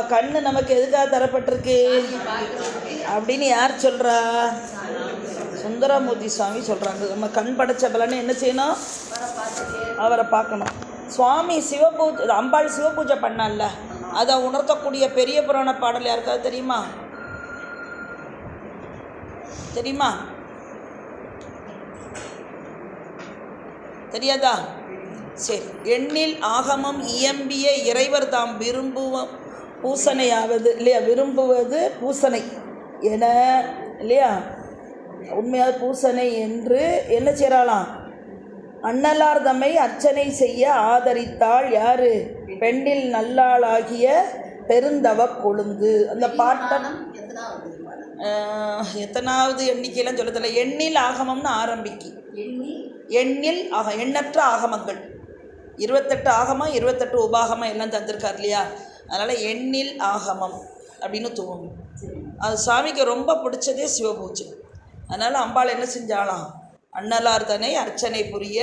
அப்போ கண்ணு நமக்கு எதுக்காக தரப்பட்டிருக்கு? அப்படின்னு யார் சொல்கிறா சுந்தரமூர்த்தி சுவாமி சொல்கிறாங்க நம்ம கண் படைச்ச பலன்னு என்ன செய்யணும்? அவரை பார்க்கணும். சுவாமி சிவபூஜை அம்பாள் சிவபூஜை பண்ணால அதை உணர்த்தக்கூடிய பெரிய புராண பாடல் யாருக்காவது தெரியுமா? தெரியுமா? தெரியாதா? சரி. எண்ணில் ஆகமம் இயம்பிய இறைவர் தாம் விரும்புவோம் பூசணையாவது இல்லையா? விரும்புவது பூசணை. என இல்லையா? உண்மையாக பூசணை என்று என்ன செய்யறாளாம் அன்னலார் தம்மை அர்ச்சனை செய்ய ஆதரித்தாள் யாரு? பெண்ணில் நல்லாளாகிய பெருந்தவ கொழுந்து. அந்த பாட்டன் எத்தனாவது எண்ணிக்கையெல்லாம் சொல்லதில்ல எண்ணில் ஆகமம்னு ஆரம்பிக்கு. எண்ணி எண்ணில் ஆக எண்ணற்ற ஆகமங்கள். இருபத்தெட்டு ஆகமம் இருபத்தெட்டு உபாகமம் எல்லாம் தந்திருக்கார் இல்லையா? அதனால் எண்ணில் ஆகமம் அப்படின்னு துவங்கும் அது சாமிக்கு ரொம்ப பிடிச்சதே சிவபூஜை. அதனால் அம்பாள் என்ன செஞ்சாலாம் அண்ணலார் தன்னை அர்ச்சனை புரிய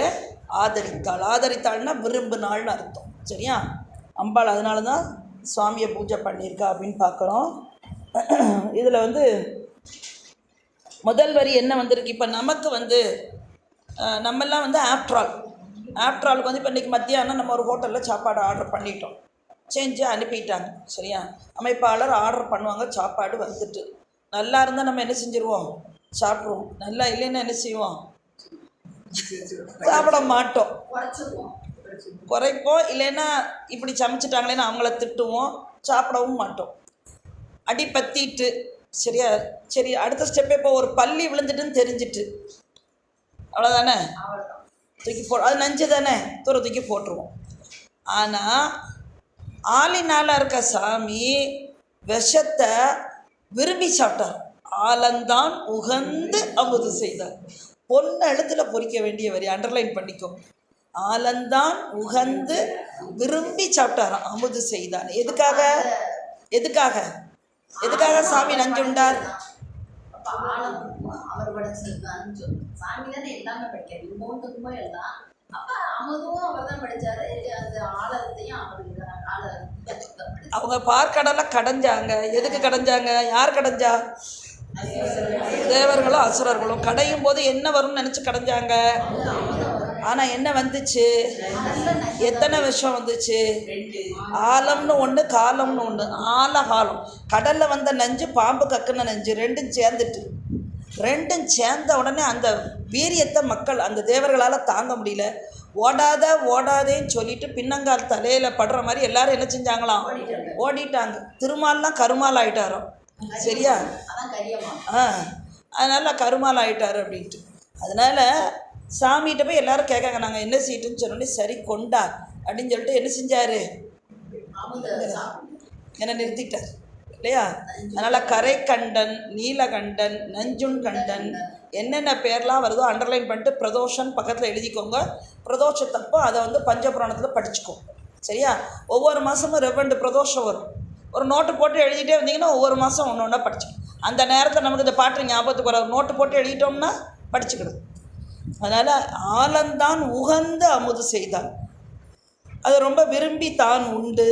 ஆதரித்தாள். ஆதரித்தாள்னா விரும்பினாள்னு அர்த்தம். சரியா? அம்பாள் அதனால தான் சுவாமியை பூஜை பண்ணியிருக்கா அப்படின்னு பார்க்குறோம். இதில் வந்து முதல் வரி என்ன வந்திருக்கு? இப்போ நமக்கு வந்து நம்மெல்லாம் வந்து ஆப்ட்ரால் ஆப்ட்ராலுக்கு வந்து இப்போ இன்றைக்கி மத்தியானம் நம்ம ஒரு ஹோட்டலில் சாப்பாடு ஆர்டர் பண்ணிட்டோம். செஞ்சு அனுப்பிட்டாங்க. சரியா? அமைப்பாளர் ஆர்டர் பண்ணுவாங்க சாப்பாடு வந்துட்டு. நல்லா இருந்தால் நம்ம என்ன செஞ்சுருவோம்? சாப்பிடுவோம். நல்லா இல்லைன்னா என்ன செய்வோம்? சாப்பிட மாட்டோம். குறைப்போம் இல்லைன்னா இப்படி சமைச்சிட்டாங்களேன்னு அவங்கள திட்டுவோம். சாப்பிடவும் மாட்டோம். அடி பத்திட்டு. சரியா? சரி அடுத்த ஸ்டெப் இப்போ ஒரு பள்ளி விழுந்துட்டுன்னு தெரிஞ்சிட்டு. அவ்வளோதானே அவ்வளோதான் தூக்கி போ அது நஞ்சு தானே? தூர தூக்கி போட்டுருவோம். ஆனால் ஆளினால இருக்க சாமி விஷத்தை விரும்பி சாப்பிட்டார். ஆலந்தான் உகந்து அமுது செய்தார். பொண்ணு எழுத்தில் பொறிக்க வேண்டிய வரி அண்டர்லைன் பண்ணிக்கும் ஆலந்தான் உகந்து விரும்பி சாப்பிட்டாராம் அமுது செய்தான் எதுக்காக? எதுக்காக? எதுக்காக சாமி நஞ்சு உண்டார்? அவர் படிச்சது அஞ்சு சாமி தானே எல்லாமே படிக்காரு அமுதும் அவர் தான் படிச்சாரு அந்த ஆலத்தையும் அவர் அவங்க பார்க்கடலை கடைஞ்சாங்க. எதுக்கு கடைஞ்சாங்க? யார் கடைஞ்சா? தேவர்களும் அசுரர்களும். கடையும் போது என்ன வரும்னு நினச்சி கடைஞ்சாங்க. ஆனால் என்ன வந்துச்சு? எத்தனை விஷம் வந்துச்சு? ஆலம்னு ஒன்று காலம்னு ஒன்று ஆலகாலம் கடலில் வந்த நஞ்சு பாம்பு கக்குன நஞ்சு ரெண்டும் சேர்ந்துட்டு. ரெண்டும் சேர்ந்த உடனே அந்த வீரியத்தை மக்கள் அந்த தேவர்களால் தாங்க முடியல. ஓடாத ஓடாதேன்னு சொல்லிட்டு பின்னங்கால் தலையில் படுற மாதிரி எல்லாரும் என்ன செஞ்சாங்களாம்? ஓடிட்டாங்க. திருமால்லாம் கருமால் ஆயிட்டாரோ சரியா? ஆ. அதனால் கருமால் ஆயிட்டாரு அப்படின்ட்டு. அதனால் சாமிகிட்ட போய் எல்லாரும் கேட்காங்க நாங்கள் என்ன சீட்டுன்னு சொன்னோடனே சரி கொண்டா அப்படின்னு சொல்லிட்டு என்ன செஞ்சார்? என்னை நிறுத்திட்டார். இல்லையா? அதனால் கரைக்கண்டன் நீலகண்டன் நஞ்சுன் கண்டன் என்னென்ன பேர்லாம் வருதோ அண்டர்லைன் பண்ணிட்டு பிரதோஷன் பக்கத்தில் எழுதிக்கோங்க. பிரதோஷத்தப்போ அதை வந்து பஞ்சபுராணத்தில் படிச்சுக்கோங்க சரியா? ஒவ்வொரு மாதமும் ரெவண்டு பிரதோஷம் வரும். ஒரு நோட்டு போட்டு எழுதிட்டே வந்தீங்கன்னா ஒவ்வொரு மாதம் ஒன்று ஒன்றா படிச்சுக்கணும். அந்த நேரத்தில் நமக்கு இந்த பாட்டு ஞாபகத்துக்கு வர நோட்டு போட்டு எழுதிட்டோம்னா படிச்சுக்கிடுது. அதனால் ஆலந்தான் உகந்த அமுது செய்தான். அது ரொம்ப விரும்பி தான் உண்டு.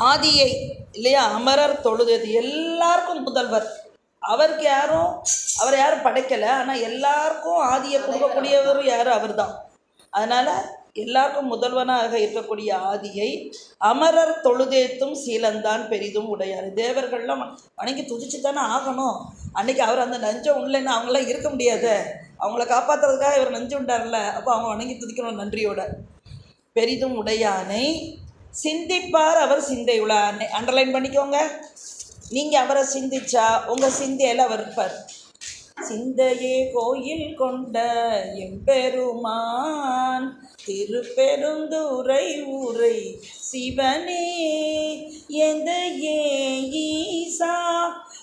ஆதியை இல்லையா அமரர் தொழுது எல்லாருக்கும் முதல்வர் அவருக்கு யாரும் அவர் யாரும் படைக்கலை ஆனால் எல்லாருக்கும் ஆதியை கொடுக்கக்கூடியவர் யார்? அவர்தான். அதனால் எல்லாருக்கும் முதல்வனாக இருக்கக்கூடிய ஆதியை அமரர் தொழுதேத்தும் சீலந்தான் பெரிதும் உடையார். தேவர்கள்லாம் வணங்கி துதிச்சு தானே ஆகணும். அன்னைக்கு அவர் அந்த நஞ்சம் உள்ளேன்னு அவங்களாம் இருக்க முடியாது. அவங்கள காப்பாற்றுறதுக்காக இவர் நஞ்சு உண்டார்ல. அப்போ அவங்க வணங்கி துதிக்கணும் நன்றியோட. பெரிதும் உடையானை சிந்திப்பார் அவர் சிந்தை உளானை அண்டர்லைன் பண்ணிக்கோங்க. நீங்கள் அவரை சிந்திச்சா உங்கள் சிந்தையில் அவர் இருப்பார். சிந்தையே கோயில் கொண்ட எம்பெருமான் திருப்பெருந்துரை ஊரை சிவனே எந்த ஈசா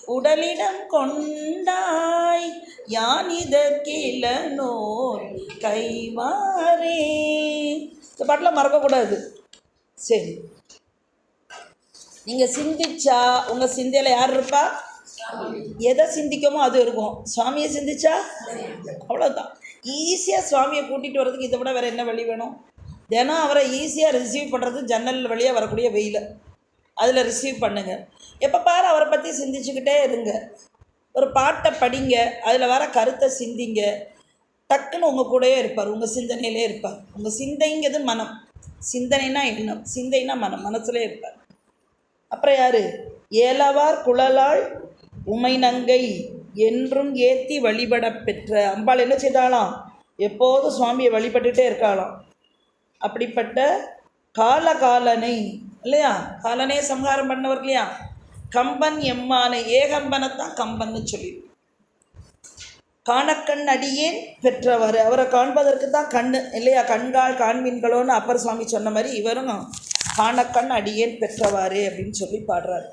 உடலிடம் கொண்டாய் யான் இதற்கில நோர் கைவாரே. இந்த பாட்டில் மறக்கக்கூடாது. சரி. நீங்கள் சிந்திச்சா உங்கள் சிந்தையில் யார் இருப்பா? எதை சிந்திக்கமோ அது இருக்கும். சுவாமியை சிந்திச்சா? அவ்வளோதான் ஈஸியாக சுவாமியை கூட்டிகிட்டு வரதுக்கு இதை விட வேறு என்ன வழி வேணும்? தினம் அவரை ஈஸியாக ரிசீவ் பண்ணுறது ஜன்னல் வழியாக வரக்கூடிய வெயில். அதில் ரிசீவ் பண்ணுங்கள் எப்போ பாரு அவரை பற்றி சிந்திச்சுக்கிட்டே இருங்க. ஒரு பாட்டை படிங்க. அதில் வர கருத்தை சிந்திங்க. டக்குன்னு உங்கள் கூடயே இருப்பார். உங்கள் சிந்தனையிலே இருப்பார். உங்கள் சிந்தைங்கிறது மனம். சிந்தனைனா எண்ணம். சிந்தைனா மன மனசுலே இருப்பார். அப்புறம் யார்? ஏலவார் குழலாள் உமை நங்கை என்றும் ஏத்தி வழிபட பெற்ற அம்பாள் என்ன செய்தாலாம் எப்போதும் சுவாமியை வழிபட்டுட்டே இருக்காளாம். அப்படிப்பட்ட காலகாலனை இல்லையா? காலனே சம்ஹாரம் பண்ணவர் இல்லையா? கம்பன் எம்மானை ஏகம்பனத்தான் கம்பன்னு சொல்லி காணக்கண் அடியேன் பெற்றவர். அவரை காண்பதற்கு தான் கண் இல்லையா? கண்கால் காண்மீன்களோன்னு அப்பர் சுவாமி சொன்ன மாதிரி இவரும் காணக்கண் அடியேன் பெற்றவாறு அப்படின்னு சொல்லி பாடுறாரு.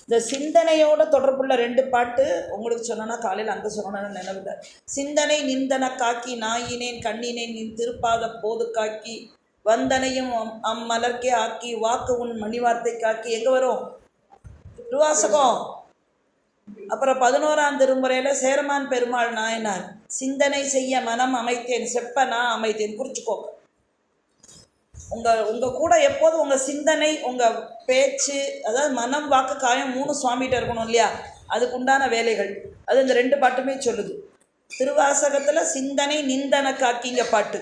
இந்த சிந்தனையோட தொடர்புள்ள ரெண்டு பாட்டு உங்களுக்கு சொன்னேன்னா காலையில் அங்கே சொன்னேன்னு நினைவுல சிந்தனை நிந்தன காக்கி நாயினேன் கண்ணினேன் நின் திருப்பாத போது காக்கி வந்தனையும் அம்- அம்மலர்க்கே ஆக்கி வாக்கு உன் மணிவார்த்தை காக்கி. எங்கே வரும்? திருவாசகம். அப்புறம் பதினோராம் திருமுறையில் சேரமான் பெருமாள் நாயனார் சிந்தனை செய்ய மனம் அமைத்தேன் செப்ப நான் அமைத்தேன் குறிச்சுக்கோங்க உங்கள் உங்கள் கூட எப்போதும் உங்கள் சிந்தனை உங்கள் பேச்சு அதாவது மனம் வாக்கு காயம் மூணு சுவாமிகிட்ட இருக்கணும் இல்லையா? அதுக்கு உண்டான வேலைகள். அது இந்த ரெண்டு பாட்டுமே சொல்லுது. திருவாசகத்தில் சிந்தனை நிந்தன காக்கிங்க பாட்டு.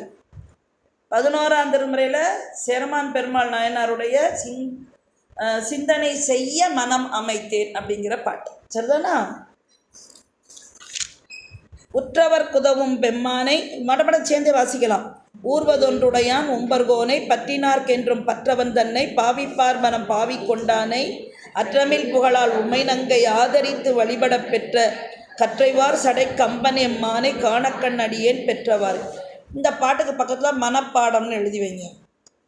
பதினோராம் திருமுறையில் சேரமான் பெருமாள் நாயனாருடைய சிந் சிந்தனை செய்ய மனம் அமைத்தேன் அப்படிங்கிற பாட்டு. சரிதானா? உற்றவர் குதவும் பெம்மானை மடமட சேர்ந்தே வாசிக்கலாம். ஊர்வதொன்றுடையான் உம்பர்கோனை பற்றினார்க்கென்றும் பற்றவன் தன்னை பாவிப்பார் மனம் பாவி கொண்டானை அற்றமில் புகழால் உமை நங்கை ஆதரித்து வழிபடப் பெற்ற கற்றைவார் சடை கம்பன் எம்மானை காணக்கண் அடியேன் பெற்றவார் இந்த பாட்டுக்கு பக்கத்தில் மனப்பாடம்னு எழுதி வைங்க.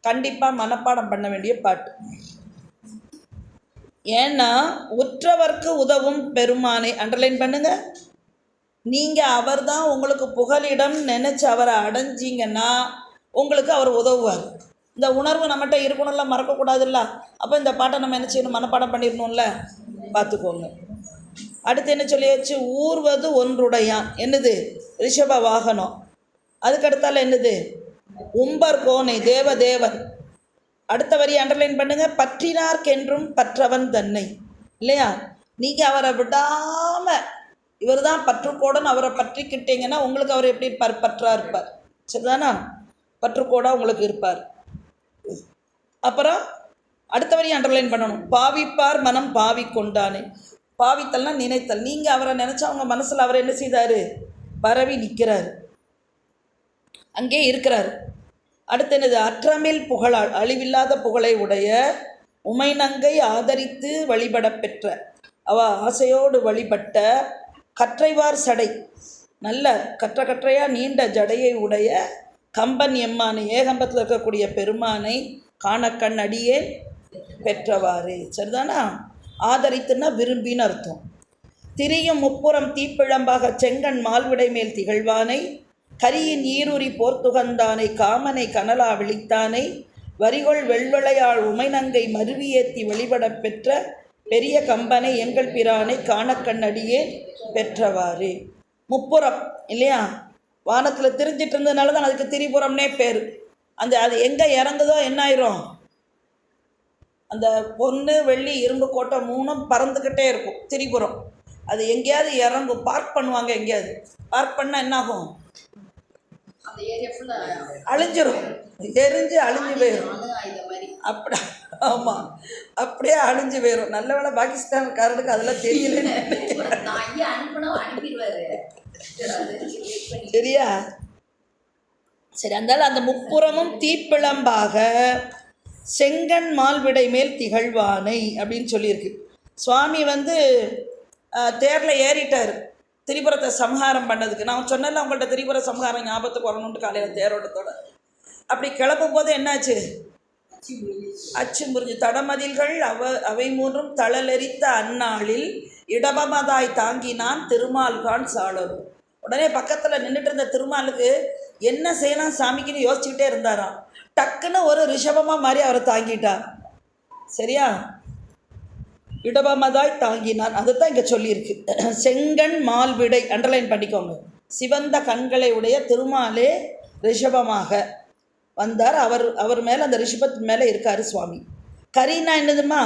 கண்டிப்பாக மனப்பாடம் பண்ண வேண்டிய பாட்டு. ஏன்னா உற்றவர்க்கு உதவும் பெருமானை அண்டர்லைன் பண்ணுங்க. நீங்கள் அவர் தான் உங்களுக்கு புகலிடம் நினச்சி அவரை அடைஞ்சிங்கன்னா உங்களுக்கு அவர் உதவுவார். இந்த உணர்வு நம்மகிட்ட இருக்கணும்ல மறக்கக்கூடாதுல்ல? அப்போ இந்த பாட்டை நம்ம என்ன செய்யணும்? மனப்பாடம் பண்ணிடணும்ல? பார்த்துக்கோங்க. அடுத்து என்ன சொல்லியாச்சு? ஊர்வது ஒன்றுடையான் என்னது? ரிஷப வாகனம். அதுக்கடுத்தால என்னது? உம்பர் கோனை தேவதேவன் அடுத்த வரி அண்டர்லைன் பண்ணுங்க. பற்றினார்க்கென்றும் பற்றவன் தன்னை. இல்லையா? நீங்கள் அவரை விடாமல் இவர் தான் பற்றுக்கோடன் அவரை பற்றிக்கிட்டீங்கன்னா உங்களுக்கு அவர் எப்படி இருப்பார்? பற்றா இருப்பார். சரிதானா? பற்றுக்கோடா உங்களுக்கு இருப்பார். அப்புறம் அடுத்த வரி அண்டர்லைன் பண்ணணும். பாவிப்பார் மனம் பாவி கொண்டானே. பாவித்தல்னா நினைத்தல். நீங்கள் அவரை நினச்சா அவங்க மனசில் அவர் என்ன செய்தார்? பரவி நிற்கிறார் அங்கே இருக்கிறார். அடுத்து என்னது? அற்றமில் புகழால் அழிவில்லாத புகழை உடைய உமைநங்கை ஆதரித்து வழிபடப் பெற்ற அவ ஆசையோடு வழிபட்ட கற்றைவார் சடை நல்ல கற்ற கற்றையாக நீண்ட ஜடையை உடைய கம்பன் எம்மானை ஏகம்பத்தில் இருக்கக்கூடிய பெருமானை காணக்கண் அடியே பெற்றவாறு. சரிதானா? ஆதரித்துன்னா விரும்பின்னு அர்த்தம். திரியும் முப்புறம் தீப்பிழம்பாக செங்கண் மால்விடை மேல் திகழ்வானை கரியின் ஈருரி போர்த்துகந்தானை காமனை கனலா விழித்தானை வரிகொள் வெள்ளொளையாள் உமைநங்கை மருவியேத்தி வழிபடப் பெற்ற பெரிய கம்பனை எங்கள் பிரானை காணக்கண்ணடியே பெற்றவாறு. முப்புறம் இல்லையா? வானத்தில் திரிஞ்சிட்டு இருந்ததுனால தான் அதுக்கு திரிபுரம்னே பேர். அந்த அது எங்கே இறங்குதோ என்ன ஆயிரும்? அந்த பொண்ணு வெள்ளி இரும்பு கோட்டை மூணும் பறந்துக்கிட்டே இருக்கும் திரிபுரம். அது எங்கேயாவது இறங்கும் பார்க் பண்ணுவாங்க எங்கேயாவது. பார்க் பண்ணால் என்னாகும்? அழிஞ்சிரும். எரிஞ்சு அழிஞ்சு போயிடும் அப்படி ஆமாம் அப்படியே அழிஞ்சு போயிடும் நல்ல வேளை பாகிஸ்தான்காரனுக்கு அதெல்லாம் பண்ணி சரியா? சரி அந்தால அந்த முப்புறமும் தீப்பிழம்பாக செங்கண் மால்விடை மேல் திகழ்வானை அப்படின்னு சொல்லியிருக்கு. சுவாமி வந்து தேரில் ஏறிட்டார். திரிபுரத்தை சம்ஹாரம் பண்ணதுக்கு. நான் சொன்னல அவங்கள்ட்ட திரிபுர சம்ஹாரம் ஞாபகத்துக்கு வரணுன்ட்டு காலையில் தேரோட்டத்தோட. அப்படி கிளப்பும் போது என்னாச்சு? அச்சு முறிஞ்சு. தடமதில்கள் அவ அவை மூன்றும் தளலெறித்த அந்நாளில் இடபமதாய் தாங்கினான் திருமால்கான் சாளரும் உடனே பக்கத்தில் நின்றுட்டு இருந்த திருமாலுக்கு என்ன செய்யலாம் சாமிக்குன்னு யோசிச்சுக்கிட்டே இருந்தாராம். டக்குன்னு ஒரு ரிஷபமாக மாதிரி அவரை தாங்கிட்டார் சரியா? இடபமதாய் தாங்கினான். அதுதான் இங்கே சொல்லியிருக்கு. செங்கண் மால்விடை அண்டர்லைன் பண்ணிக்கோங்க. சிவந்த கண்களை உடைய திருமாலே ரிஷபமாக வந்தார். அவர் அவர் மேலே அந்த ரிஷபத் மேலே இருக்காரு சுவாமி. கரின்னா என்னதுமா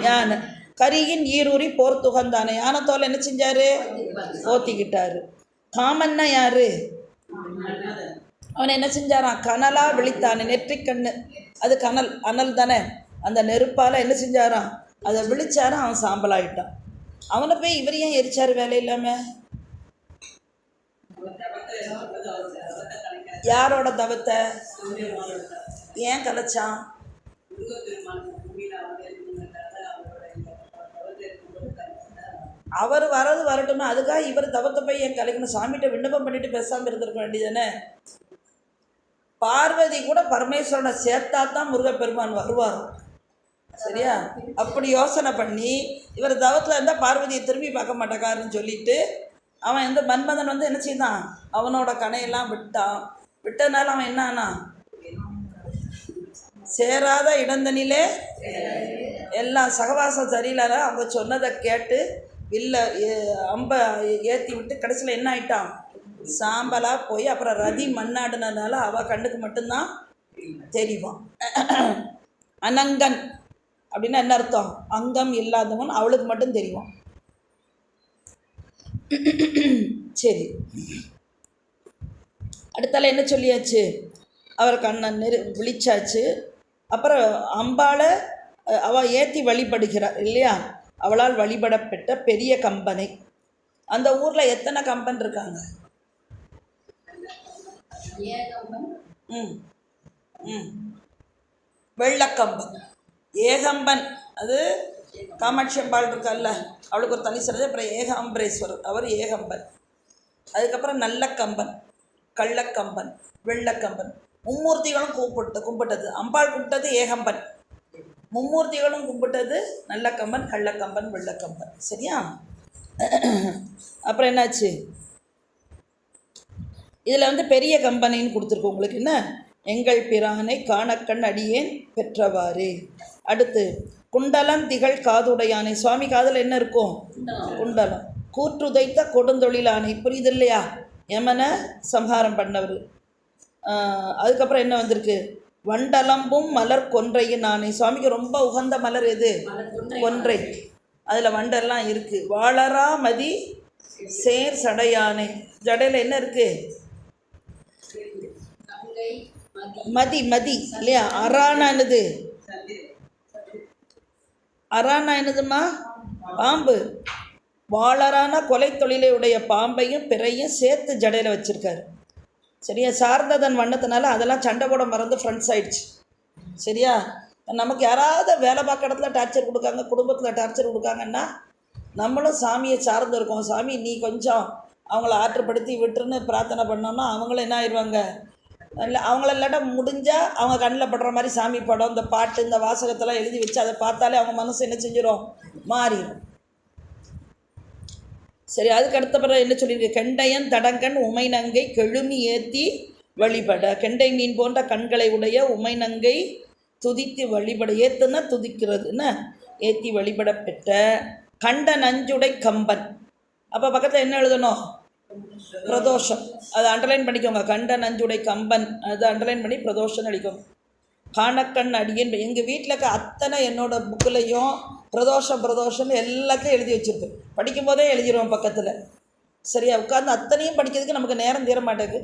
யானை. கரியின் ஈரூரி போர் துகந்தானே. யானத்தோல் என்ன செஞ்சாரு? ஓத்திக்கிட்டார் காமன்னா யாரு? அவன் என்ன செஞ்சாரான் கனலா விழித்தானே நெற்றிக் கண்ணு அது கனல் அனல் தானே. அந்த நெருப்பால் என்ன செஞ்சாராம்? அதை விழிச்சாரு அவன் சாம்பலாயிட்டான். அவனை போய் இவர் ஏன் எரிச்சாரு வேலை இல்லாமல் யாரோட தவத்தை? ஏன் கலைச்சான்? அவர் வரது வரட்டுமே அதுக்காக இவர் தவத்தை போய் ஏன் கலைக்கணும்? சாமிகிட்ட விண்ணப்பம் பண்ணிட்டு பேசாமல் இருந்திருக்க வேண்டியதானே பார்வதி கூட பரமேஸ்வரனை சேர்த்தா தான் முருகப்பெருமான் வருவார். சரியா? அப்படி யோசனை பண்ணி இவர் தவத்தில் இருந்தால் பார்வதியை திரும்பி பார்க்க மாட்டேக்காருன்னு சொல்லிட்டு அவன் இந்த மன்மதன் வந்து என்ன செய்தான்? அவனோட கணையெல்லாம் விட்டான். விட்டனால அவன் என்ன ஆனான் சேராத இடந்தனிலே எல்லாம் சகவாசம் சரியில்லாத அவங்க சொன்னதை கேட்டு வில்ல ஏ- அம்ப ஏற்றி விட்டு கடைசியில் என்ன ஆயிட்டான்? சாம்பலாக போய் அப்புறம் ரதி மண்ணாடினதுனால அவள் கண்ணுக்கு மட்டும்தான் தெரிவான். அனங்கன். அப்படின்னா என்ன அர்த்தம்? அங்கம் இல்லாதவன் அவளுக்கு மட்டும் தெரியும். சரி. அடுத்தால என்ன சொல்லியாச்சு? அவர் கண்ணை நெரு விழிச்சாச்சு. அப்புறம் அம்பாளை அஹ், அவ ஏற்றி வழிபடுகிறார் இல்லையா? அவளால் வழிபடப்பட்ட பெரிய கம்பனை. அந்த ஊரில் எத்தனை கம்பன் இருக்காங்க? ம். ம். வெள்ளக்கம்பன். ஏகம்பன். அது காமாட்சி அம்பாள் இருக்கல்ல அவளுக்கு ஒரு தனி சிறந்த அப்புறம் ஏகாம்பரேஸ்வரர். அவர் ஏகம்பன். அதுக்கப்புறம் நல்ல கம்பன் கள்ளக்கம்பன் வெள்ளக்கம்பன். மும்மூர்த்திகளும் கூப்பிட்டு கும்பிட்டது. அம்பாள் கும்பிட்டது ஏகம்பன். மும்மூர்த்திகளும் கும்பிட்டது நல்ல கம்பன் கள்ளக்கம்பன் வெள்ளக்கம்பன். சரியா? அப்புறம் என்னாச்சு? இதில் வந்து பெரிய கம்பெனின்னு கொடுத்துருக்கு உங்களுக்கு. என்ன? எங்கள் பிரானை காணக்கண் அடியேன் பெற்றவாறு. அடுத்து குண்டலம் திகழ் காதுடையானை சுவாமி காதில் என்ன இருக்கும்? குண்டலம். கூற்றுதைத்த கொடுந்தொழிலானை புரியுது இல்லையா? யமனை சம்ஹாரம் பண்ணவர். அதுக்கப்புறம் என்ன வந்திருக்கு? வண்டலம்பும் மலர் கொன்றையின் ஆணை சுவாமிக்கு ரொம்ப உகந்த மலர் எது? கொன்றை. அதில் வண்டெல்லாம் இருக்குது வாழரா மதி சேர் சடையானை. ஜடையில் என்ன இருக்குது மதி மதி இல்லையா? அரானா என்னது? அரானா என்னதுமா பாம்பு. வாளரான கொலை தொழிலை உடைய பாம்பையும் பிறையும் சேர்த்து ஜடையில் வச்சுருக்காரு. சரியா? சார்ந்ததன் வண்ணத்தினால அதெல்லாம் சண்டை போட மறந்து ஃப்ரெண்ட்ஸ் ஆயிடுச்சு. சரியா? நமக்கு யாராவது வேலை பார்க்க இடத்துல டார்ச்சர் கொடுக்காங்க குடும்பத்தில் டார்ச்சர் கொடுக்காங்கன்னா நம்மளும் சாமியை சார்ந்து இருக்கோம். சாமி நீ கொஞ்சம் அவங்கள ஆற்றுப்படுத்தி விட்டுருன்னு பிரார்த்தனை பண்ணோம்னா அவங்களும் என்ன ஆயிடுவாங்க இல்லை அவங்கள இல்லாட்டா முடிஞ்சால் அவங்க கண்ணில் படுற மாதிரி சாமி படம் இந்த பாட்டு இந்த வாசகத்தெல்லாம் எழுதி வச்சு அதை பார்த்தாலே அவங்க மனசு என்ன செஞ்சிடும் மாறிடும் சரி அதுக்கு அடுத்த பிறகு என்ன சொல்லியிருக்கு? கெண்டையன் தடங்கன் உமைநங்கை கெழுமி ஏற்றி வழிபட. கெண்டை மீன் போன்ற கண்களை உடைய உமைநங்கை துதித்து வழிபட. ஏத்துன்னா துதிக்கிறது. என்ன? வழிபட பெற்ற கண்ட நஞ்சுடை கம்பன். அப்போ பக்கத்தில் என்ன எழுதணும்? பிரதோஷம். அதை அண்டர்லைன் பண்ணிக்கோங்க. கண்ட நஞ்சுடை கம்பன். அதை அண்டர்லைன் பண்ணி பிரதோஷம் அடிக்கும். காணக்கண் அடியன். எங்கள் வீட்டில் இருக்க அத்தனை என்னோட புக்கிலையும் பிரதோஷம் பிரதோஷம்னு எல்லாத்தையும் எழுதி வச்சுருப்பேன் படிக்கும்போதே எழுதிடுவோம் பக்கத்தில். சரியா? உட்காந்து அத்தனையும் படிக்கிறதுக்கு நமக்கு நேரம் தீர மாட்டேங்குது.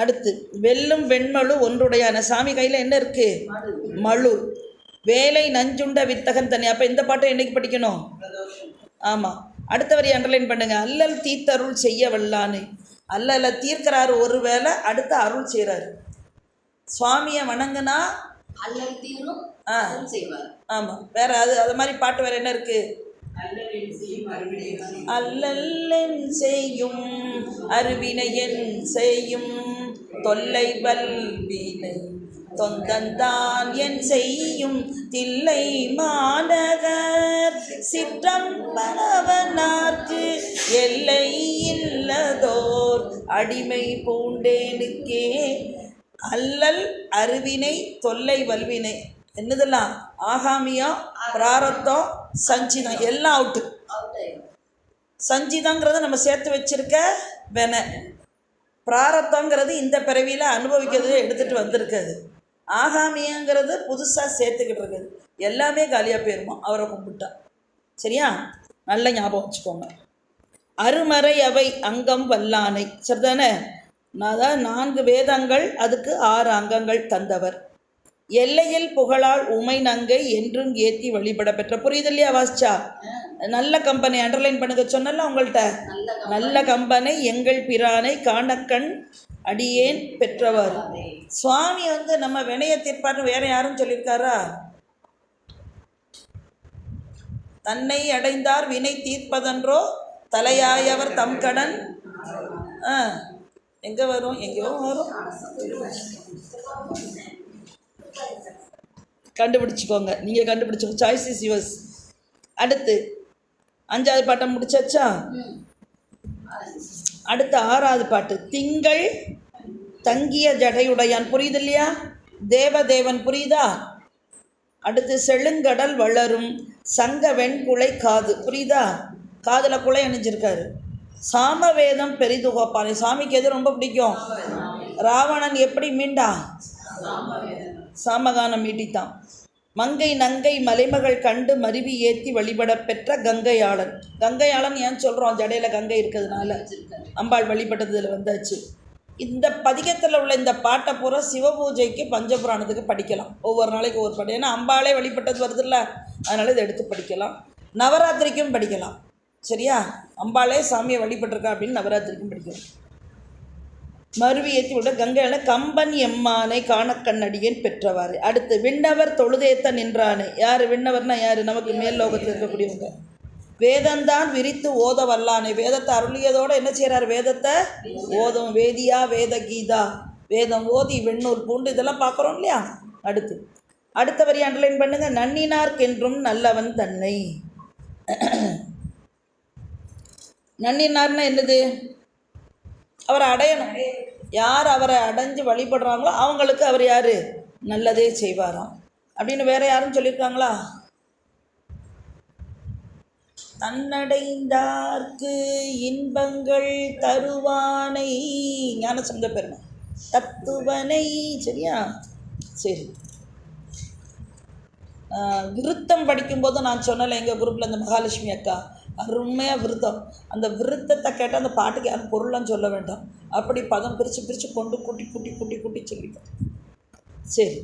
அடுத்து வெல்லும் வெண்மழு ஒன்றுடையான. சாமி கையில் என்ன இருக்குது மழு வேலை நஞ்சுண்ட வித்தகன் தனி அப்போ இந்த பாட்டை என்னைக்கு படிக்கணும்? ஆமாம் அடுத்த வரி அண்டர்லைன் பண்ணுங்க. அல்லல் தீத்தருள் செய்ய வல்லானு. அல்லல தீர்க்கிறாரு ஒரு வேளை அடுத்து அருள் செய்கிறாரு சுவாமியை வணங்குனா அல்லல் தீரும் ஆ. செய்வார். ஆமாம் வேற அது அது மாதிரி பாட்டு வேற என்ன இருக்கு? அல்லல்லென் செய்யும் அருவினையன் செய்யும் தொல்லை வல்வினை. தொந்தந்தான் என் செய்யும் தில்லை மாநகர். சிற்றம்பலவனார்க்கு எல்லை இல்லதோர். அடிமை பூண்டேனுக்கே அல்லல் அருவினை தொல்லை வல்வினை. என்னதெல்லாம்? ஆகாமியம் பிராரத்தம் சஞ்சிதம் எல்லாம் அவுட்டு சஞ்சிதங்கிறத நம்ம சேர்த்து வச்சிருக்க வென. பிராரத்தங்கிறது இந்த பிறவியில் அனுபவிக்கிறது எடுத்துகிட்டு வந்திருக்குது ஆகாமியங்கிறது புதுசாக சேர்த்துக்கிட்டு இருக்குது எல்லாமே காலியாக போயிருமா அவரை கும்பிட்டா. சரியா? நல்ல ஞாபகம் வச்சுக்கோங்க. அருமறை அவை அங்கம் வல்லானை. சரிதானே? அதான் நான்கு வேதங்கள் அதுக்கு ஆறு அங்கங்கள் தந்தவர். எல்லையில் புகழால் உமை நங்கை என்றும் ஏத்தி வழிபட பெற்ற. புரியுது இல்லையா வாசிச்சா நல்ல கம்பெனி அண்டர்லைன் பண்ணுங்க சொன்னல உங்கள்கிட்ட நல்ல நல்ல கம்பனை எங்கள் பிரானை காணக்கண் அடியேன் பெற்றவர். சுவாமி வந்து நம்ம வினைய தீர்ப்பார்னு வேற யாரும் சொல்லியிருக்காரா? தன்னை அடைந்தார் வினை தீர்ப்பதன்றோ தலையாயவர் தம் கடன். ஆ எங்கே வரும்? எங்கேயோ வரும். கண்டுபிடிச்சிக்கோங்க. நீங்கள் கண்டுபிடிச்சிக்கோ சாய்ஸ் இஸ் யுவர்ஸ் அடுத்து அஞ்சாவது பாட்டம் முடிச்சாச்சா? அடுத்த ஆறாவது பாட்டு. திங்கள் தங்கிய ஜடையுடையான் புரியுது இல்லையா தேவதேவன் புரியுதா? அடுத்து செழுங்கடல் வளரும் சங்க வெண்குலை காது. புரியுதா? காதில் குலை அணிஞ்சிருக்காரு. சாமவேதம் பெரிது கோப்பானி சாமிக்கு எது ரொம்ப பிடிக்கும்? ராவணன் எப்படி மீண்டா? சாமகானம் மீட்டித்தான். மங்கை நங்கை மலைமகள் கண்டு மருவி ஏற்றி வழிபட பெற்ற கங்கையாளன். கங்கையாளன் ஏன் சொல்கிறோம் ஜடையில் கங்கை இருக்கிறதுனால அம்பாள் வழிபட்டதில் வந்தாச்சு. இந்த பதிகத்தில் உள்ள இந்த பாட்டை பூரா சிவபூஜைக்கு பஞ்சபுராணத்துக்கு படிக்கலாம். ஒவ்வொரு நாளைக்கு ஒவ்வொரு பாட்டு. ஏன்னா அம்பாளே வழிபட்டது வருதுல்ல. அதனால் இதை எடுத்து படிக்கலாம். நவராத்திரிக்கும் படிக்கலாம். சரியா? அம்பாளே சாமியை வழிபட்டிருக்கா அப்படின்னு நவராத்திரிக்கும் படிக்கலாம். மருவி ஏற்றி கங்கையான கம்பன் எம்மானை காணக்கண்ணடியன் பெற்றவாறு. அடுத்து விண்ணவர் தொழுதேத்த நின்றானே. யார்? விண்ணவர்னா யார்? நமக்கு மேல் லோகத்தில் இருக்கக்கூடியவங்க. வேதந்தான் விரித்து ஓத வல்லானே வேதத்தை அருளியதோடு என்ன செய்கிறார் வேதத்தை? ஓதம். வேதியா வேத கீதா வேதம் ஓதி வெண்ணூர் பூண்டு இதெல்லாம் பார்க்குறோம் இல்லையா? அடுத்து. அடுத்த வரி அண்டர்லைன் பண்ணுங்க. நன்னினார்க்கென்றும் நல்லவன் தன்னை. நன்னினார்னா என்னது? அவரை அடையணும். யார் அவரை அடைஞ்சு வழிபடுறாங்களோ அவங்களுக்கு அவர் யார்? நல்லதே செய்வாராம். அப்படின்னு வேற யாரும் சொல்லியிருக்காங்களா? தன்னடைந்தார்க்கு இன்பங்கள் தருவானை ஞானசந்த பெருமை தத்துவனை சரியா? சரி. விருத்தம் படிக்கும்போது நான் சொன்னல எங்கள் குரூப்பில் இந்த மகாலட்சுமி அக்கா. அருமையாக விருத்தம் அந்த விருத்தத்தை கேட்டால் அந்த பாட்டுக்கு யாரும் பொருள்லாம் சொல்ல வேண்டாம். அப்படி பதம் பிரித்து பிரித்து கொண்டு கூட்டி கூட்டி கூட்டி கூட்டி சொல்லிப்போம் சரி.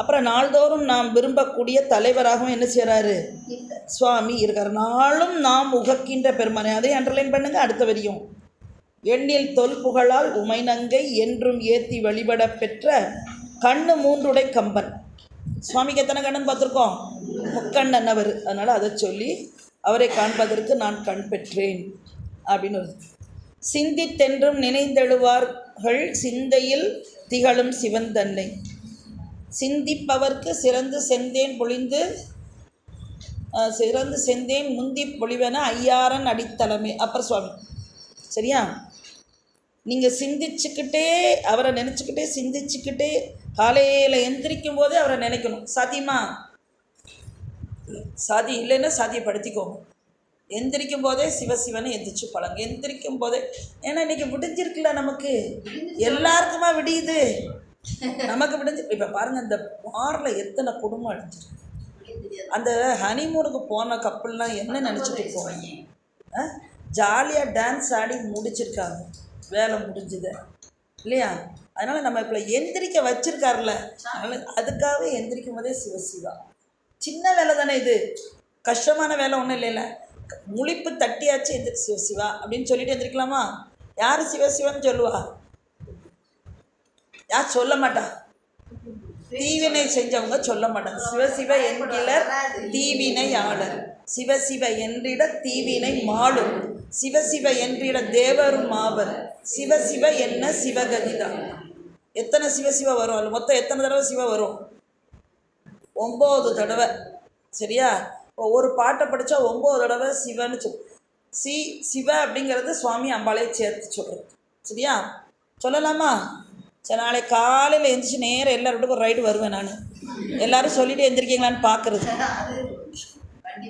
அப்புறம் நாள்தோறும் நாம் விரும்பக்கூடிய தலைவராகவும் என்ன செய்கிறாரு சுவாமி இருக்கார். நாளும் நாம் உகக்கின்ற பெருமானை. அதை அண்டர்லைன் பண்ணுங்கள் அடுத்த வரியும். எண்ணில் தொல் புகழால் உமைநங்கை என்றும் ஏத்தி வழிபட பெற்ற கண்ணு மூன்றுடை கம்பன். சுவாமிக்கு எத்தனை கண்ணன் பார்த்துருக்கோம்? முக்கண்ணன் அவர். அதனால் அதை சொல்லி அவரை காண்பதற்கு நான் கண் பெற்றேன் அப்படின்னு சிந்தித்தென்றும் நினைந்தெழுவார்கள் சிந்தையில் திகழும் சிவந்தன்னை சிந்திப்பவர்க்கு சிறந்து செந்தேன் பொழிந்து சிறந்து செந்தேன் முந்தி பொழிவென ஐயாரன் அடித்தளமே. அப்பர் சுவாமி. சரியா? நீங்கள் சிந்திச்சுக்கிட்டே அவரை நினச்சிக்கிட்டே சிந்திச்சுக்கிட்டே காலையில் எந்திரிக்கும் போதே அவரை நினைக்கணும். சாத்தியமா? சாதி இல்லைன்னா சாதியப்படுத்திக்கோங்க எந்திரிக்கும் போதே சிவசிவனை எந்திரிச்சு பழங்க. எந்திரிக்கும் போதே ஏன்னா இன்னைக்கு விடிஞ்சிருக்குல்ல நமக்கு. எல்லாருக்குமா விடியுது? நமக்கு விடிஞ்சு இப்போ பாருங்க இந்த பாரில் எத்தனை குடும்பம் அழிஞ்சிருக்கு. அந்த ஹனிமூனுக்கு போன கப்பல்லாம் என்ன நினச்சிட்டு போவாங்க ஜாலியாக டான்ஸ் ஆடி முடிச்சிருக்காங்க. வேலை முடிஞ்சுது. இல்லையா? அதனால் நம்ம இப்போ எந்திரிக்க வச்சிருக்காருல்ல. அதனால் அதுக்காகவே எந்திரிக்கும் போதே சிவசிவா சின்ன வேலை தானே இது. கஷ்டமான வேலை ஒன்றும் இல்லைல்ல. முழிப்பு தட்டியாச்சு எந்திரி சிவசிவா அப்படின்னு சொல்லிட்டு எந்திரிக்கலாமா? யார் சிவசிவன்னு சொல்லுவா? யார் சொல்ல மாட்டா? தீவினை செஞ்சவங்க சொல்ல மாட்டாங்க சிவசிவ என்கிலர் தீவினை ஆளர் சிவசிவ என்றிட தீவினை மாளும். சிவசிவ என்றிட தேவரும் ஆவர். சிவசிவ என்ன சிவகதிதான் எத்தனை சிவசிவ வரும்? அதில் மொத்தம் எத்தனை தடவை சிவ வரும்? ஒம்பது தடவை. சரியா? ஒரு பாட்டை படித்தா ஒம்பது தடவை சிவன்னு சொல் சி சிவ அப்படிங்கிறது சுவாமி அம்பாளே சேர்த்து சொல்கிறது சரியா? சொல்லலாமா? சரி நாளைக்கு காலையில் எந்திரிச்சு நேரம் எல்லாரோட்டுக்கும் ரைடு வருவேன் நான். எல்லாரும் சொல்லிட்டு எந்திரிக்கீங்களான்னு பார்க்குறது.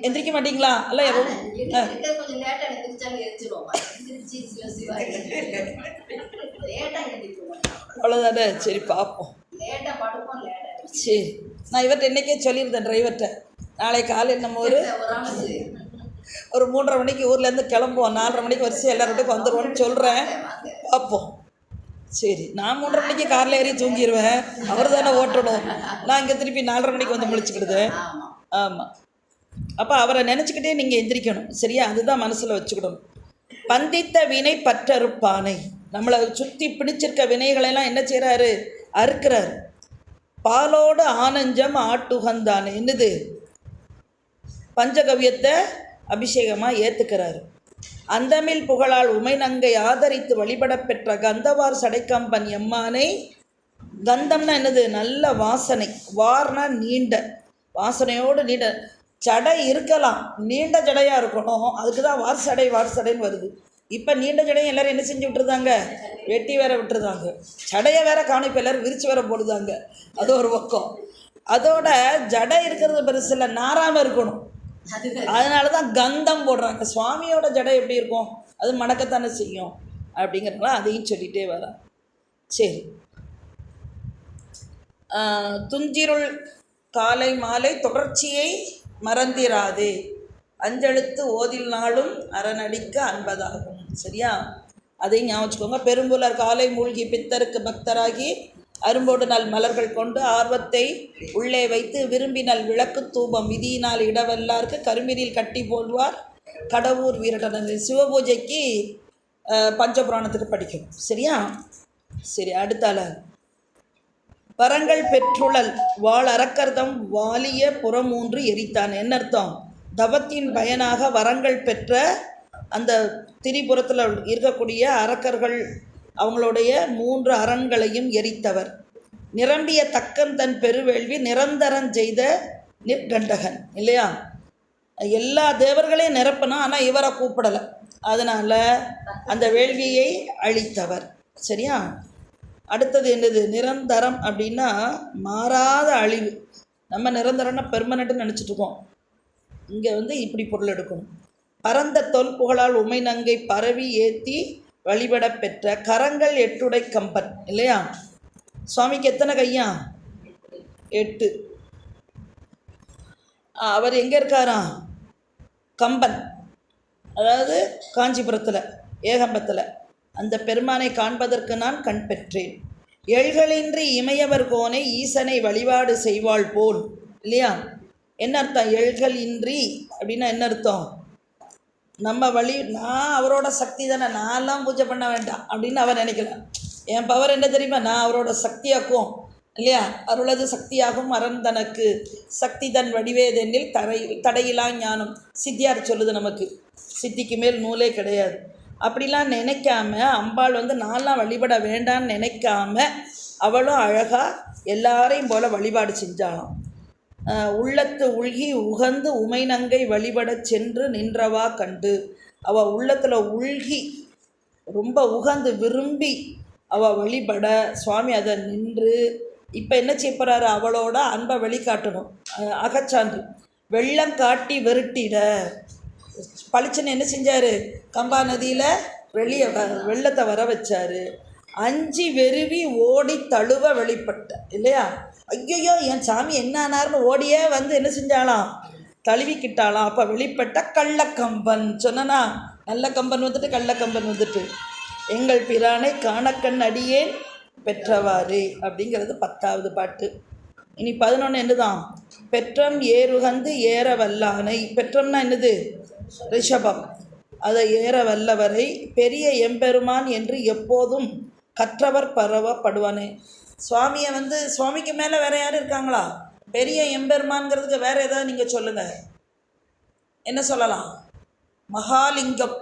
எந்திரிக்க மாட்டீங்களா? அல்ல அவ்வளோதானே சரி பார்ப்போம் சரி. நான் இவர்கிட்ட இன்றைக்கே சொல்லியிருந்தேன் டிரைவர்கிட்ட. நாளை காலையில் நம்ம ஒரு ஒரு மூன்றரை மணிக்கு ஊர்லேருந்து கிளம்புவோம். நாலரை மணிக்கு வரிசை எல்லா வீட்டுக்கு சொல்கிறேன் பார்ப்போம். சரி நான் மூன்றரை மணிக்கு காரில் ஏறி தூங்கிடுவேன் அவர் தானே ஓட்டணும். நான் இங்கே திருப்பி நாலரை மணிக்கு வந்து முழிச்சுக்கிடுது. ஆமாம் அப்போ அவரை நினச்சிக்கிட்டே நீங்கள் எந்திரிக்கணும். சரியா? அதுதான் மனசில் வச்சுக்கணும் பந்தித்த வினை பற்றறுப்பானை. நம்மளை சுற்றி பிடிச்சிருக்க வினைகளெல்லாம் என்ன செய்கிறாரு அறுக்கிறாரு. பாலோடு ஆனஞ்சம் ஆட்டுகந்தான். என்னது? பஞ்சகவியத்தை அபிஷேகமாக ஏற்றுக்கிறாரு அந்தமில் புகழால் உமைநங்கை ஆதரித்து வழிபட பெற்ற கந்தவார் சடைக்கம்பன் எம்மானை கந்தம்னா என்னது? நல்ல வாசனை. வார்னா நீண்ட. வாசனையோடு நீண்ட. ஜடை இருக்கலாம். நீண்ட ஜடையாக இருக்கணும். அதுக்கு தான் வார் சடை வார் சடைன்னு வருது. இப்போ நீண்ட ஜடையும் எல்லோரும் என்ன செஞ்சு விட்டுருந்தாங்க? வெட்டி வேற விட்டுருந்தாங்க. ஜடையை வேற காணும். இப்போ எல்லோரும் விரிச்சு வேற போடுதாங்க. அது ஒரு பக்கம். அதோட ஜடை இருக்கிறது பெருசில் நாராமல் இருக்கணும். அதனால தான் கந்தம் போடுறாங்க. சுவாமியோட ஜடை எப்படி இருக்கும்? அது மணக்கத்தானே செய்யும். அப்படிங்கிறனால அதையும் சொல்லிகிட்டே வரேன் சரி. துஞ்சிருள் காலை மாலை தொடர்ச்சியை மறந்திராதே. அஞ்செழுத்து ஓதில் நாளும் அரணடிக்க அன்பதாகும். சரியா? அதையும் ஞாபகம் வச்சுக்கோங்க. பெரும்புலர் காலை மூழ்கி பித்தருக்கு பக்தராகி அரும்போடு நல் மலர்கள் கொண்டு ஆர்வத்தை உள்ளே வைத்து விரும்பினல் விளக்கு தூபம் விதியினால் இடவல்லார்க்கு கரும்பினில் கட்டி போல்வார் கடவுர் வீரடனது சிவபூஜைக்கு பஞ்சபுராணத்துக்கு படிக்கணும் சரியா? சரி அடுத்தால வரங்கள் பெற்றுழல். வாழ் அரக்கர்தம் வாலிய புறமூன்று எரித்தான். என்ன அர்த்தம்? தவத்தின் பயனாக வரங்கள் பெற்ற அந்த திரிபுரத்தில் இருக்கக்கூடிய அரக்கர்கள் அவங்களுடைய மூன்று அரண்களையும் எரித்தவர். நிரம்பிய தக்கன் தன் பெருவேள்வி நிரந்தரம் செய்த நிர்கண்டகன் இல்லையா? எல்லா தேவர்களையும் நிரப்பணும் ஆனால் இவரை கூப்பிடலை. அதனால் அந்த வேள்வியை அழித்தவர். சரியா? அடுத்தது என்னது? நிரந்தரம் அப்படின்னா மாறாத அழிவு. நம்ம நிரந்தரம்னா பெர்மனெண்ட்டுன்னு நினச்சிட்ருக்கோம் இங்கே வந்து இப்படி பொருள் எடுக்கணும். பரந்த தொல்புகளால் உமை நங்கை பரவி ஏற்றி வழிபட பெற்ற கரங்கள் எட்டுடை கம்பன் இல்லையா? சுவாமிக்கு எத்தனை கையா? எட்டு. அவர் எங்கே இருக்காரா? கம்பன். அதாவது காஞ்சிபுரத்தில் ஏகம்பத்தில். அந்த பெருமானை காண்பதற்கு நான் கண் பெற்றேன். எள்களின்றி இமையவர் கோனை ஈசனை வழிபாடு செய்வாள் போல் இல்லையா? என்ன அர்த்தம்? எள்கள் இன்றி அப்படின்னா என்ன அர்த்தம்? நம்ம வழி நான் அவரோட சக்தி தானே நான்லாம் பூஜை பண்ண வேண்டாம் அப்படின்னு அவர் நினைக்கல. என் பவர் என்ன தெரியுமா? நான் அவரோட சக்தியாக்கும் இல்லையா? அருளது சக்தியாகும் அரண் தனக்கு. சக்தி தன் வடிவேதெனில் தடை தடையிலா ஞானம். சித்தியார் சொல்லுது நமக்கு. சித்திக்கு மேல் நூலே கிடையாது. அப்படிலாம் நினைக்காம அம்பாள் வந்து நான்லாம் வழிபட வேண்டாம்னு நினைக்காம அவளும் அழகாக எல்லாரையும் போல் வழிபாடு செஞ்சாலும் உள்ளத்து உள்கி உகந்து உமைநங்கை வழிபடச் சென்று நின்றவா கண்டு. அவ உள்ளத்தில் உள்கி ரொம்ப உகந்து விரும்பி அவ வழிபட சுவாமி அதை நின்று இப்போ என்ன செய்ய அவளோட அன்பை வெளிக்காட்டணும். அகச்சான்று. வெள்ளம் காட்டி வெருட்டிட. பளிச்சுன்னு என்ன செஞ்சார்? கம்பா நதியில் வெளியே வ வெள்ளத்தை வர வச்சாரு. அஞ்சு வெறுவி ஓடி தழுவ வெளிப்பட்ட இல்லையா? ஐயையோ என் சாமி என்ன ஆனார்னு ஓடியே வந்து என்ன செஞ்சாலாம்? தழுவிக்கிட்டாலாம். அப்போ வெளிப்பட்ட கள்ளக்கம்பன் சொன்னனா? நல்ல கம்பன் வந்துட்டு கள்ளக்கம்பன் வந்துட்டு. எங்கள் பிரானை காணக்கண் அடியேன் பெற்றவாறு அப்படிங்கிறது பத்தாவது பாட்டு. இனி பதினொன்று என்னதான்? பெற்றம் ஏறுகந்து ஏற வல்லானை பெற்றம்னா என்னது? ரிஷபம். அதை ஏற வல்லவரை பெரிய எம்பெருமான் என்று எப்போதும் கற்றவர் பரவப்படுவானே. சுவாமியை வந்து சுவாமிக்கு மேலே வேறு யாரும் இருக்காங்களா? பெரிய எம்பெருமான்ங்கிறதுக்கு வேறு ஏதாவது நீங்கள் சொல்லுங்கள் என்ன சொல்லலாம்? மகாலிங்கம்.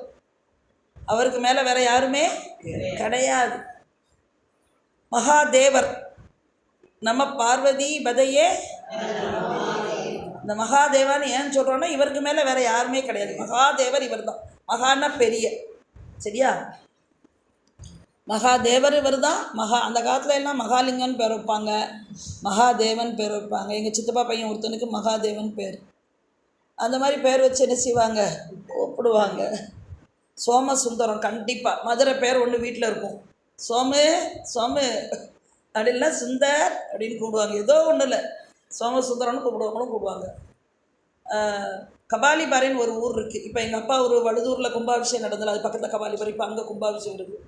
அவருக்கு மேலே வேறு யாருமே கிடையாது. மகாதேவர். நம்ம பார்வதி பதையே இந்த மகாதேவான்னு ஏன் சொல்கிறோன்னா இவருக்கு மேலே வேறு யாருமே கிடையாது. மகாதேவர் இவர் தான் மகான்னா பெரிய. சரியா? மகாதேவர் இவர் தான் மகா அந்த காலத்தில் எல்லாம் மகாலிங்கம்னு பேர் வைப்பாங்க. மகாதேவன் பேர் வைப்பாங்க. எங்கள் சித்தப்பா பையன் ஒருத்தனுக்கு மகாதேவன் பேர். அந்த மாதிரி பேர் வச்சு என்ன செய்வாங்க? கூப்பிடுவாங்க. சோமசுந்தரம் கண்டிப்பாக மதுரை பேர் ஒன்று வீட்டில் இருக்கும். சோமு சோமு. அப்படின்னா சுந்தர் அப்படின்னு கூப்பிடுவாங்க. ஏதோ ஒன்றும் இல்லை. சோமசுந்தரம்னு கூப்பிடுவாங்களும் கூப்பிடுவாங்க. ஆஹ், கபாலிபாறைன்னு ஒரு ஊர் இருக்குது இப்போ எங்கள் அப்பா ஒரு வழுதூரில் கும்பாபிஷேகம் நடந்தது. அது பக்கத்தில் கபாலிபாறை இப்போ அங்கே கும்பாபிஷேகம் இருக்குது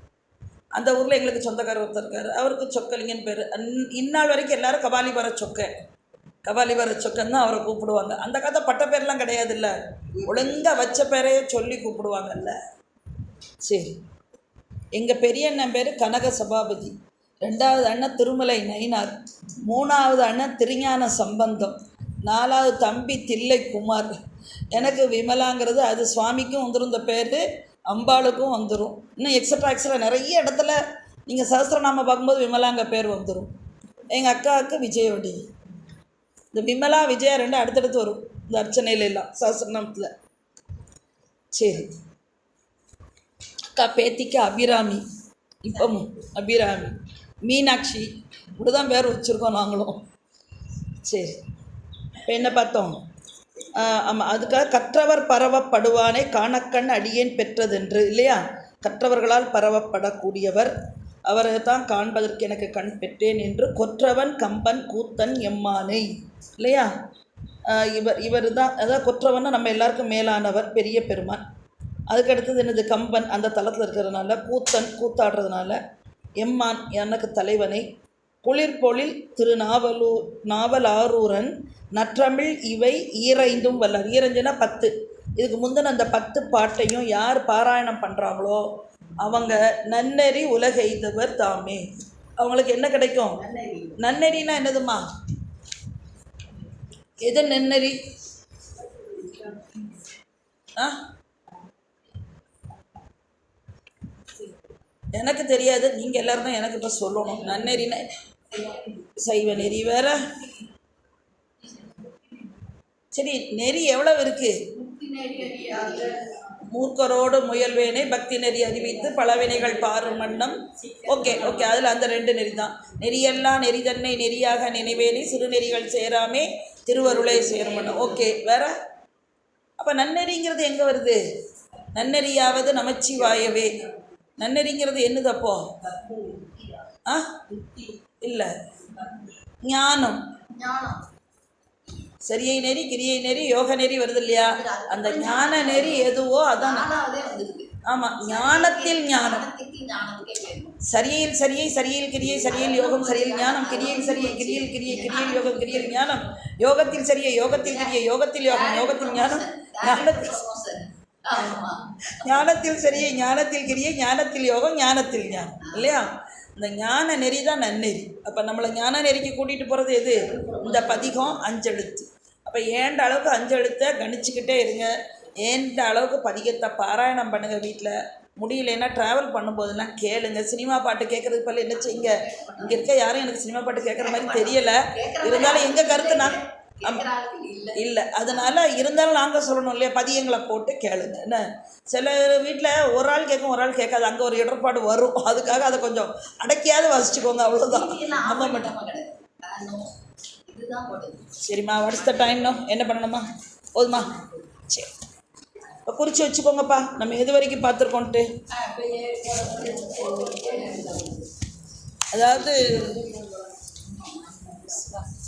அந்த ஊரில் எங்களுக்கு சொந்தக்காரர் ஒருத்தர் இருக்கார். அவருக்கு சொக்கலிங்கன்னு பேர். இந்நாள் வரைக்கும் எல்லாரும் கபாலிபாறை சொக்க. கபாலிபாறை சொக்கன் தான் அவரை கூப்பிடுவாங்க. அந்த கதை பட்ட பேர்லாம் கிடையாதுல்ல. ஒழுங்காக வச்ச பேரையே சொல்லி கூப்பிடுவாங்கல்ல. சரி. எங்கள் பெரிய அண்ணன் பேர் கனக சபாபதி. ரெண்டாவது அண்ணன் திருமலை நயினார். மூணாவது அண்ணன் திருஞான சம்பந்தம். நாலாவது தம்பி தில்லை குமார் எனக்கு விமலாங்கிறது அது சுவாமிக்கும் வந்துடும் பேர். அம்பாளுக்கும் வந்துடும் இன்னும் எக்ஸட்ரா எக்ஸட்ரா நிறைய இடத்துல நீங்கள் சஹசிரநாம பார்க்கும்போது விமலாங்க பேர் வந்துடும் எங்கள் அக்காவுக்கு விஜயவடி இந்த விமலா விஜயா ரெண்டு அடுத்தடுத்து வரும். இந்த அர்ச்சனையில எல்லாம் சஹசிரநாமத்தில் சரி. அக்கா பேத்திக்கு அபிராமி. இப்பமும் அபிராமி. மீனாட்சி. இப்படி தான் பேர் வச்சுருக்கோம் நாங்களும். சரி. இப்போ என்ன பார்த்தோம்? ஆமாம் அதுக்காக கற்றவர் பரவப்படுவானே காணக்கண் அடியேன் பெற்றதென்று இல்லையா? கற்றவர்களால் பரவப்படக்கூடியவர். அவரை தான் காண்பதற்கு எனக்கு கண் பெற்றேன் என்று கொற்றவன் கம்பன் கூத்தன் எம்மானை இல்லையா? இவர் இவர் தான் அதாவது கொற்றவன்னா நம்ம எல்லாருக்கும் மேலானவர் பெரிய பெருமான். அதுக்கடுத்தது என்னது? கம்பன் அந்த தளத்தில் இருக்கிறதுனால கூத்தன் கூத்தாடுறதுனால எம்மான் எனக்கு தலைவனை குளிர்பொழில் திருநாவலூர் நாவலாரூரன் நற்றமிழ் இவை ஈரைந்தும் வல்லார். ஈரஞ்சுனா பத்து. இதுக்கு முந்தின அந்த பத்து பாட்டையும் யார் பாராயணம் பண்ணுறாங்களோ அவங்க நன்னெறி உலகெய்தவர் தாமே. அவங்களுக்கு என்ன கிடைக்கும்? நன்னெறினா என்னதுமா எது நன்னெறி? ஆ? எனக்கு தெரியாது. நீங்கள் எல்லாரும் தான் எனக்கு இப்போ சொல்லணும். நன்னெறினா சைவ நெறி வேற. சரி நெறி எவ்வளவு இருக்கு? மூர்க்கரோடு முயல்வேனை பக்தி நெறி அறிவித்து பலவினைகள் பாரும் வண்ணம். ஓகே ஓகே அதில் அந்த ரெண்டு நெறி தான் நெறியெல்லாம் நெறி தன்னை நெறியாக நினைவேனே சிறுநெறிகள் சேராமே திருவருளை சேரும் வண்ணம். ஓகே வேற? அப்போ நன்னெறிங்கிறது எங்கே வருது? நன்னெறியாவது நமச்சிவாயவே. நன்னெறிங்கிறது என்னது அப்போ? ஆ? இல்லை. ஞானம். சரியை நெறி கிரியை நெறி யோக நெறி வருது இல்லையா? அந்த ஞான நெறி எதுவோ அதான். ஆமாம் ஞானத்தில் ஞானம். சரியில் சரியை சரியில் கிரியை சரியில் யோகம் சரியில் ஞானம் கிரியில் சரியை கிரியில் கிரியை கிரியில் யோகம் கிரியில் ஞானம். யோகத்தில் சரியை யோகத்தில் கிரியை யோகத்தில் யோகம் யோகத்தில் ஞானம். ஞானத்தில் ஞானத்தில் சரியை ஞானத்தில் கிரியை ஞானத்தில் யோகம் ஞானத்தில் ஞானம். இல்லையா? இந்த ஞான நெறி தான் நன்னெறி. அப்போ நம்மளை ஞான நெறிக்கு கூட்டிகிட்டு போகிறது எது? இந்த பதிகம் அஞ்செழுத்து. அப்போ ஏண்ட அளவுக்கு அஞ்செழுத்தை கணிச்சுக்கிட்டே இருங்க. ஏண்ட அளவுக்கு பதிகத்தை பாராயணம் பண்ணுங்கள் வீட்டில் முடியலன்னா ட்ராவல் பண்ணும்போதெல்லாம் கேளுங்க. சினிமா பாட்டு கேட்குறதுக்கு பதில் என்ன செய்யுங்க? இங்கே இருக்க யாரும் எனக்கு சினிமா பாட்டு கேட்குற மாதிரி தெரியலை. இருந்தாலும் எங்கள் கருத்து நான் இல்ல இல்லை அதனால் இருந்தாலும் நாங்கள் சொல்லணும் இல்லையா பதியங்களை போட்டு கேளுங்க என்ன சில வீட்டில் ஒரு ஆள் கேட்கும் ஒரு ஆள் கேட்காது அங்கே ஒரு இடர்பாடு வரும் அதுக்காக அதை கொஞ்சம் அடக்கியாவது வசிச்சுக்கோங்க அவ்வளோதான் நம்ம மட்டும் சரிம்மா வடிச்ச டைம்னோ என்ன பண்ணணுமா போதுமா சரி இப்போ குறித்து வச்சுக்கோங்கப்பா நம்ம எது வரைக்கும் பார்த்துருக்கோன்ட்டு அதாவது